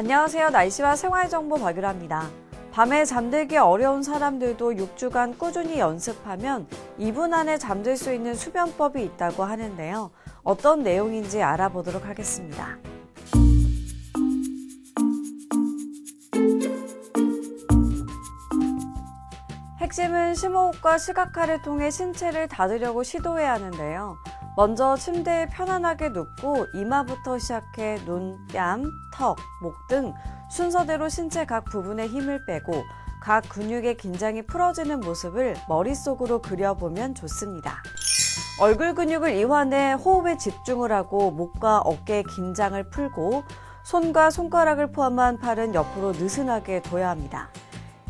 안녕하세요. 날씨와 생활정보 박유라입니다. 밤에 잠들기 어려운 사람들도 6주간 꾸준히 연습하면 2분 안에 잠들 수 있는 수면법이 있다고 하는데요. 어떤 내용인지 알아보도록 하겠습니다. 핵심은 심호흡과 시각화를 통해 신체를 닫으려고 시도해야 하는데요. 먼저 침대에 편안하게 눕고 이마부터 시작해 눈, 뺨, 턱, 목 등 순서대로 신체 각 부분에 힘을 빼고 각 근육의 긴장이 풀어지는 모습을 머릿속으로 그려보면 좋습니다. 얼굴 근육을 이완해 호흡에 집중을 하고 목과 어깨의 긴장을 풀고 손과 손가락을 포함한 팔은 옆으로 느슨하게 둬야 합니다.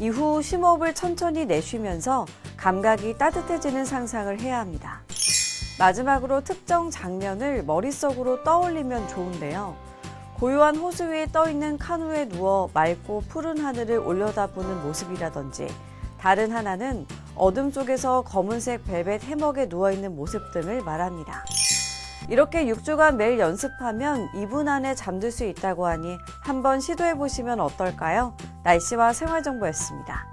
이후 심호흡을 천천히 내쉬면서 감각이 따뜻해지는 상상을 해야 합니다. 마지막으로 특정 장면을 머릿속으로 떠올리면 좋은데요. 고요한 호수 위에 떠 있는 카누에 누워 맑고 푸른 하늘을 올려다보는 모습이라든지 다른 하나는 어둠 속에서 검은색 벨벳 해먹에 누워 있는 모습 등을 말합니다. 이렇게 6주간 매일 연습하면 2분 안에 잠들 수 있다고 하니 한번 시도해 보시면 어떨까요? 날씨와 생활 정보였습니다.